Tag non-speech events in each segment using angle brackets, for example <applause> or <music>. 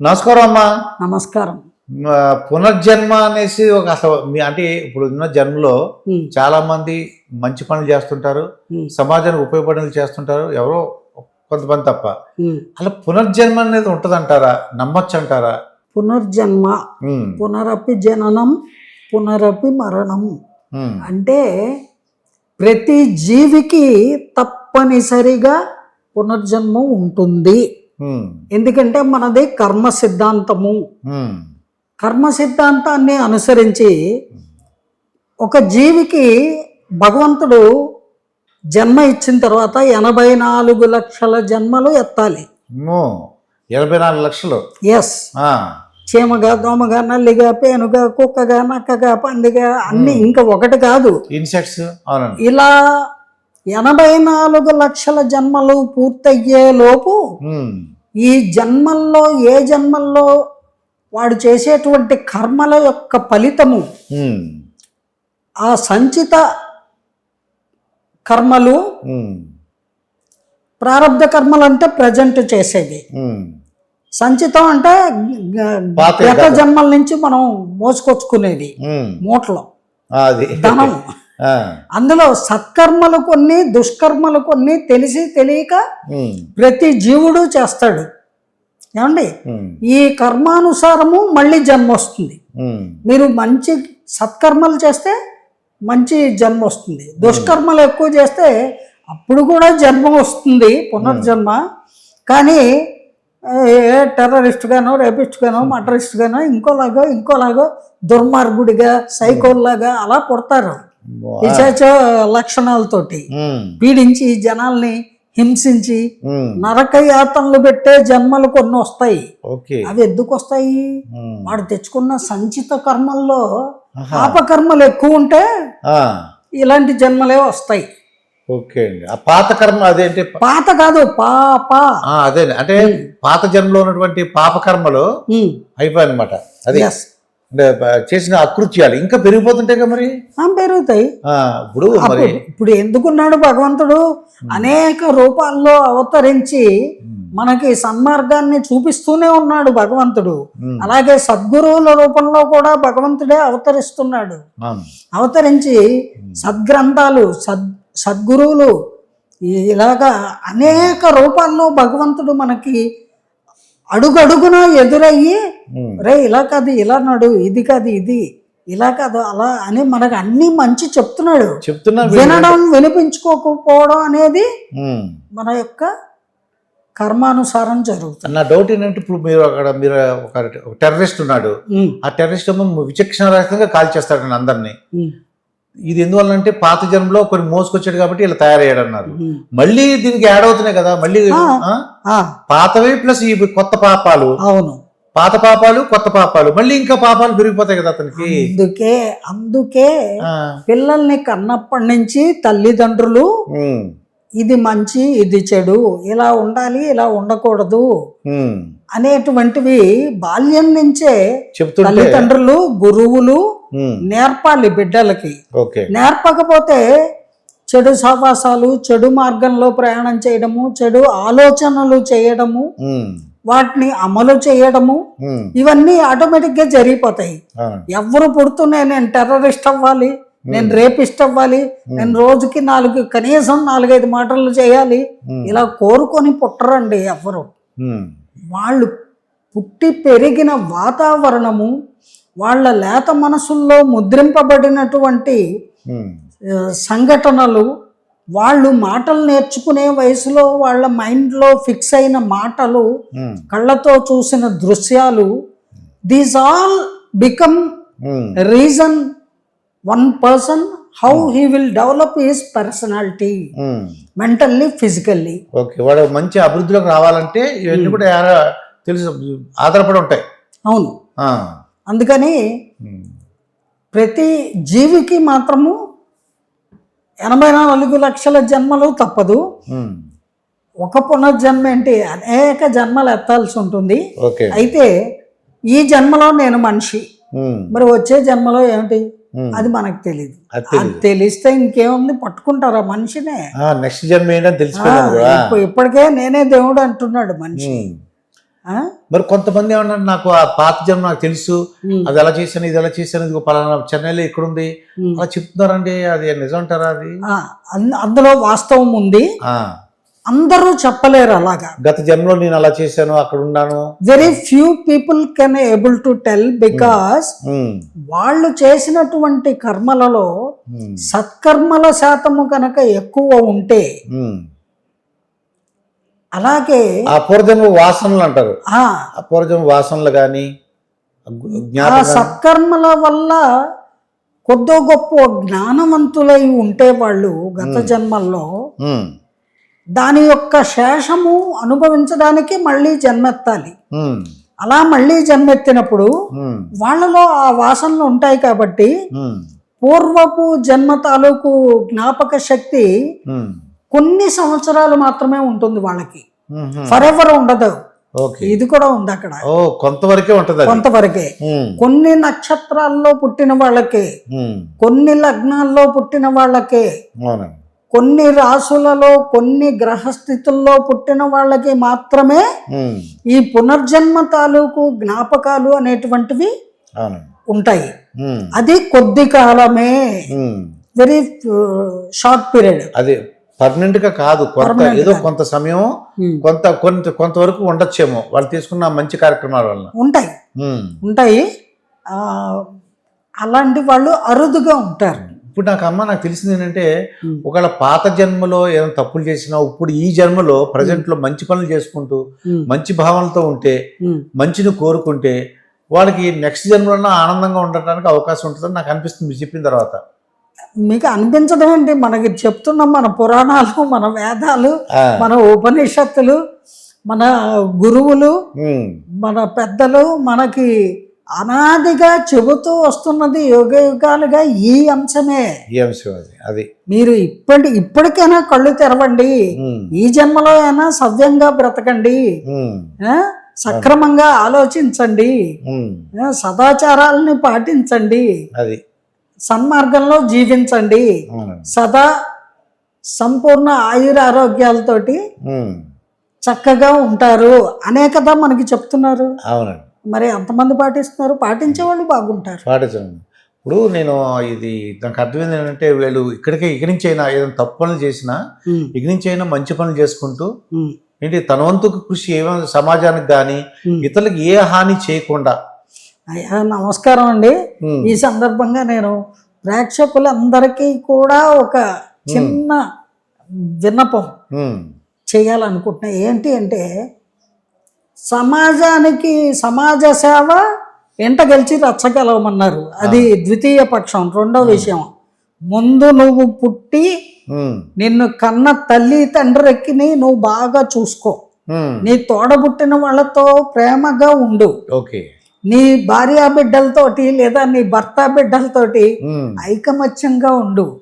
నమస్కారం అమ్మా. నమస్కారం. పునర్జన్మ అనేసి ఒక అసలు మీ అంటే ఇప్పుడు ఉన్న జన్మలో చాలా మంది మంచి పనులు చేస్తుంటారు సమాజానికి ఉపయోగపడేది చేస్తుంటారు ఎవరో కొంతమంది తప్ప. అలా పునర్జన్మ అనేది ఉంటదంటారా? నమ్మొచ్చు అంటారా పునర్జన్మ పునరపి జననం పునరపి మరణం. అంటే ప్రతి జీవికి తప్పనిసరిగా పునర్జన్మ ఉంటుంది. ఎందుకంటే మనది కర్మ సిద్ధాంతము. ఉమ్, కర్మ సిద్ధాంతాన్ని అనుసరించి ఒక జీవికి భగవంతుడు జన్మ ఇచ్చిన తర్వాత ఎనభై నాలుగు లక్షల జన్మలు ఎత్తాలి. ఎనభై నాలుగు లక్షలు. ఎస్ చీమగా దోమగా నల్లిగా పేనుగా కుక్కగా నక్కగా పందిగా అన్ని ఇంకా ఒకటి కాదు. ఇన్సెక్ట్స్ ఇలా ఎనభై నాలుగు లక్షల జన్మలు పూర్తయ్యే లోపు ఉమ్, ఈ జన్మల్లో ఏ జన్మల్లో వాడు చేసేటువంటి కర్మల యొక్క ఫలితము ఆ సంచిత కర్మలు ప్రారంధ కర్మలు అంటే ప్రజెంట్ చేసేది. సంచితం అంటే గత జన్మల నుంచి మనం మోసుకొచ్చుకునేది. మూటలో. అది. ధనం. <laughs> అందులో సత్కర్మలు కొన్ని దుష్కర్మలు కొన్ని తెలిసి తెలియక ప్రతి జీవుడు చేస్తాడు. ఏమండి? ఈ కర్మానుసారము మళ్ళీ జన్మ వస్తుంది. మీరు మంచి సత్కర్మలు చేస్తే మంచి జన్మ వస్తుంది. దుష్కర్మలు ఎక్కువ చేస్తే అప్పుడు కూడా జన్మ వస్తుంది పునర్జన్మ. కానీ ఏ టెర్రరిస్ట్గానో రేపిస్ట్గానో మటరిస్ట్గానో ఇంకోలాగో ఇంకోలాగో దుర్మార్గుడిగా సైకోల్లాగా అలా పుడతారు. వా- పిశాచ లక్షణాలతోటి పీడించి జనాల్ని హింసించి నరక యాతనలు పెట్టే జన్మలు కొన్ని వస్తాయి. అవి ఎందుకు వస్తాయి? వాడు తెచ్చుకున్న సంచిత కర్మల్లో. పాపకర్మలు ఎక్కువ ఉంటే ఇలాంటి జన్మలే వస్తాయి. ఓకే అండి. ఆ పాత కర్మ అదేంటి? పాత కాదు పాప. అదే అంటే పాత జన్మలో ఉన్నటువంటి పాప కర్మలు అయిపోయాయి అనమాట అది అంటే చేసిన అకృత్యాలు ఇంకా పెరిగిపోతుంటాయి కదా మరి పెరుగుతాయి. ఇప్పుడు మరి ఇప్పుడు ఎందుకున్నాడు భగవంతుడు? అనేక రూపాల్లో అవతరించి మనకి సన్మార్గాన్ని చూపిస్తూనే ఉన్నాడు భగవంతుడు. అలాగే సద్గురువుల రూపంలో కూడా భగవంతుడే అవతరిస్తున్నాడు. అవతరించి సద్గ్రంథాలు సద్ సద్గురువులు ఇలాగా అనేక రూపాల్లో భగవంతుడు మనకి అడుగడుగున ఎదురయ్యి ఉమ్, రే ఇలా కాదు ఇలా నడు ఇది కాదు ఇది ఇలా కాదు అలా అని మనకు అన్ని మంచి చెప్తున్నాడు. చెప్తున్నా వినడం వినిపించుకోకపోవడం అనేది. మన యొక్క కర్మానుసారం జరుగుతుంది. నా డౌట్ ఏంటంటే ఇప్పుడు మీరు అక్కడ మీరు ఒక టెర్రరిస్ట్ ఉన్నాడు. ఆ టెర్రరిస్ట్ విచక్షణ రహితంగా కాల్ చేస్తాడు అందరినీ. ఇది ఎందువల్ల అంటే పాత జన్మలో కొన్ని మోసుకొచ్చాడు కాబట్టి ఇలా తయారయ్యాడు అన్నారు. మళ్ళీ దీనికి యాడ్ అవుతున్నాయి కదా మళ్ళీ పాతవి ప్లస్ ఈ కొత్త పాపాలు. అవును. పాత పాపాలు కొత్త పాపాలు. మళ్ళీ ఇంకా పాపాలు పెరిగిపోతాయి కదా అతనికి. అందుకే అందుకే పిల్లల్ని కన్నప్పటి నుంచి తల్లిదండ్రులు ఇది మంచి ఇది చెడు. ఇలా ఉండాలి ఇలా ఉండకూడదు. అనేటువంటివి బాల్యం నుంచే తల్లిదండ్రులు గురువులు నేర్పాలి బిడ్డలకి. నేర్పకపోతే చెడు సహవాసాలు చెడు మార్గంలో ప్రయాణం చేయడము చెడు ఆలోచనలు చేయడము వాటిని అమలు చేయడము ఇవన్నీ ఆటోమేటిక్గా జరిగిపోతాయి. అవును. ఎవరు పుడుతూనే నేను టెర్రరిస్ట్ అవ్వాలి నేను రేపిస్ట్ అవ్వాలి నేను రోజుకి నాలుగు కనీసం నాలుగైదు మాటలు చేయాలి. ఇలా కోరుకొని పుట్టరండి ఎవరు. వాళ్ళు పుట్టి పెరిగిన వాతావరణము వాళ్ళ లేత మనసుల్లో ముద్రింపబడినటువంటి సంఘటనలు వాళ్ళు మాటలు నేర్చుకునే వయసులో వాళ్ళ మైండ్లో ఫిక్స్ అయిన మాటలు కళ్ళతో చూసిన దృశ్యాలు these all become reason one person how he will develop his personality. Mentally physically okay వాడు మంచి అభివృద్ధిలోకి రావాలంటే ఇవన్నీ కూడా యార- తెలుసు ఆధారపడి ఉంటాయి. అవును. అందుకని ఉమ్, ప్రతి జీవికి మాత్రము ఎనభై నాలుగు లక్షల జన్మలు తప్పదు. ఉమ్, ఒక పునర్జన్మ ఏంటి అనేక జన్మలు ఎత్తాల్సి ఉంటుంది. అయితే ఈ జన్మలో నేను మనిషి. మరి వచ్చే జన్మలో ఏమిటి. అది మనకు తెలియదు అది తెలిస్తే ఇంకేముంది? పట్టుకుంటారా మనిషినే. నెక్స్ట్ జన్మ ఏంటని ఇప్పటికే నేనే దేవుడు అంటున్నాడు మనిషి? మరి కొంతమంది ఏమన్నారు నాకు ఆ పాత జన్మ నాకు తెలుసు. అది ఎలా చేశాను ఇది ఎలా చేశాను ఇది పలానా చెన్నైలో ఇక్కడ ఉంది ఉమ్. అలా చెప్తున్నారండి అది నిజం అంటారా అది? అందులో వాస్తవం ఉంది. అందరూ చెప్పలేరు అలాగా. గత జన్మలో నేను అలా చేశాను అక్కడ ఉన్నాను. Very few people can able to tell because వాళ్ళు చేసినటువంటి కర్మలలో ఉమ్, సత్కర్మల శాతము కనుక ఎక్కువ ఉంటే ఉమ్. అలాగే ఆ పూర్వజన్మ వాసనలు అంటారు. పూర్వజన్మ వాసనలు కానీ సత్కర్మల వల్ల కొద్దో గొప్ప జ్ఞానవంతులై ఉంటే వాళ్ళు గత జన్మల్లో ఉమ్, దాని యొక్క శేషము అనుభవించడానికి మళ్ళీ జన్మెత్తాలి. అలా మళ్ళీ జన్మెత్తినప్పుడు వాళ్ళలో ఆ వాసనలు ఉంటాయి కాబట్టి పూర్వపు జన్మ తాలూకు జ్ఞాపక శక్తి కొన్ని సంవత్సరాలు మాత్రమే ఉంటుంది వాళ్ళకి. ఫర్ ఎవర్ ఉండదు. ఓకే. ఇది కూడా ఉంది అక్కడ. కొంతవరకే ఉంటది కొంతవరకే. కొన్ని నక్షత్రాల్లో పుట్టిన వాళ్ళకే. కొన్ని లగ్నాల్లో పుట్టిన వాళ్ళకే. కొన్ని రాసులలో కొన్ని గ్రహస్థితుల్లో పుట్టిన వాళ్ళకి మాత్రమే ఈ పునర్జన్మ తాలూకు జ్ఞాపకాలు అనేటువంటివి ఉంటాయి. అది కొద్ది కాలమే. వెరీ షార్ట్ పీరియడ్ అది పర్మనెంట్గా కాదు కొంత ఏదో. కొంత సమయం కొంత కొంత కొంతవరకు ఉండొచ్చేమో. వాళ్ళు తీసుకున్న మంచి కార్యక్రమాల వల్ల. ఉంటాయి. ఉంటాయి. అలాంటి వాళ్ళు అరుదుగా ఉంటారు. ఇప్పుడు నాకు అమ్మ నాకు తెలిసింది ఏంటంటే. ఒకవేళ పాత జన్మలో ఏదైనా తప్పులు చేసినా ఇప్పుడు ఈ జన్మలో ప్రజెంట్లో మంచి పనులు చేసుకుంటూ మంచి భావనలతో ఉంటే. మంచిని కోరుకుంటే వాళ్ళకి నెక్స్ట్ జన్మలో ఆనందంగా ఉండటానికి అవకాశం ఉంటుందని నాకు అనిపిస్తుంది మీరు చెప్పిన తర్వాత. మీకు అనిపించడం ఏంటి మనకి చెప్తున్నాం మన పురాణాలు మన వేదాలు మన ఉపనిషత్తులు మన గురువులు మన పెద్దలు మనకి అనాదిగా చెబుతూ వస్తున్నది యుగ యుగాలుగా ఈ అంశమే. ఈ అంశం అది అది. మీరు ఇప్పటి ఇప్పటికైనా కళ్ళు తెరవండి. ఈ జన్మలో అయినా సవ్యంగా బ్రతకండి? సక్రమంగా ఆలోచించండి? సదాచారాలని పాటించండి. అది. సన్మార్గంలో జీవించండి. సదా సంపూర్ణ ఆయుర ఆరోగ్యాలతోటి చక్కగా ఉంటారు. అనే కదా మనకి చెప్తున్నారు. అవునండి. మరి ఎంతమంది పాటిస్తున్నారు పాటించే వాళ్ళు బాగుంటారు. పాటించండి. ఇప్పుడు నేను ఇది నాకు అర్థమైంది ఏంటంటే వీళ్ళు ఇక్కడికే ఇక్కడి నుంచి అయినా ఏదైనా తప్పు పనులు చేసినా ఇక్కడి నుంచి అయినా మంచి పనులు చేసుకుంటూ ఏంటి తన వంతు కృషి ఏమైనా సమాజానికి కానీ. ఇతరులకు ఏ హాని చేయకుండా. అయ్యా నమస్కారం అండి. ఈ సందర్భంగా నేను ప్రేక్షకులందరికీ కూడా ఒక చిన్న విన్నపం చేయాలనుకుంటున్నా. ఏంటి అంటే సమాజానికి సమాజ సేవ ఎంట గెలిచి రచ్చగలవమన్నారు అది ద్వితీయ పక్షం రెండో విషయం. ముందు నువ్వు పుట్టి నిన్ను కన్న తల్లి తండ్రికిని నువ్వు బాగా చూసుకో. నీ తోడబుట్టిన వాళ్ళతో ప్రేమగా ఉండు. ఓకే. నీ భార్యా బిడ్డలతోటి లేదా నీ భర్త బిడ్డలతోటి ఐకమత్యంగా ఉండు.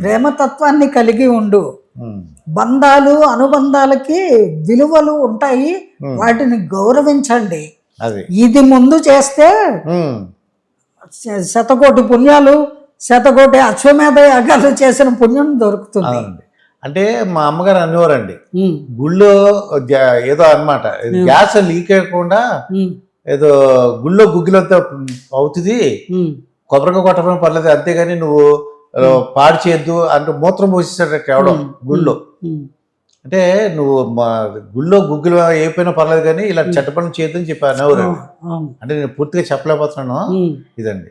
ప్రేమతత్వాన్ని కలిగి ఉండు. బంధాలు అనుబంధాలకి విలువలు ఉంటాయి. Hmm. వాటిని గౌరవించండి. అది. ఇది ముందు చేస్తే శ- శతకోటి పుణ్యాలు శతకోటి అశ్వమేధ యాగాలు చేసిన పుణ్యం దొరుకుతుంది. అంటే మా అమ్మగారు అనేవారండి. గుళ్ళో ఏదో అన్నమాట. గ్యాస్ లీక్ అయ్యకుండా ఏదో గుళ్ళో గుగ్గిలంతా అవుతుంది. కొబ్బరిగా కొట్టడం పర్లేదు అంతేగాని నువ్వు పాడు చేయొద్దు అంటే మూత్రం పోసేసాడు కేవలం గుళ్ళో. అంటే నువ్వు మా గుళ్ళో గుగ్గులు అయిపోయినా పర్లేదు కానీ ఇలా చెడ్డ పనులు చేయొద్దు అని చెప్పాను ఎవరు. అంటే నేను పూర్తిగా చెప్పలేకపోతున్నాను. ఇదండి.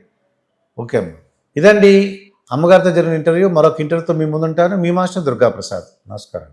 ఓకే అమ్మ. ఇదండి అమ్మగారితో జరిగిన ఇంటర్వ్యూ. మరొక ఇంటర్వ్యూతో మీ ముందుంటాను. మీ మాస్టర్ దుర్గా ప్రసాద్ నమస్కారం.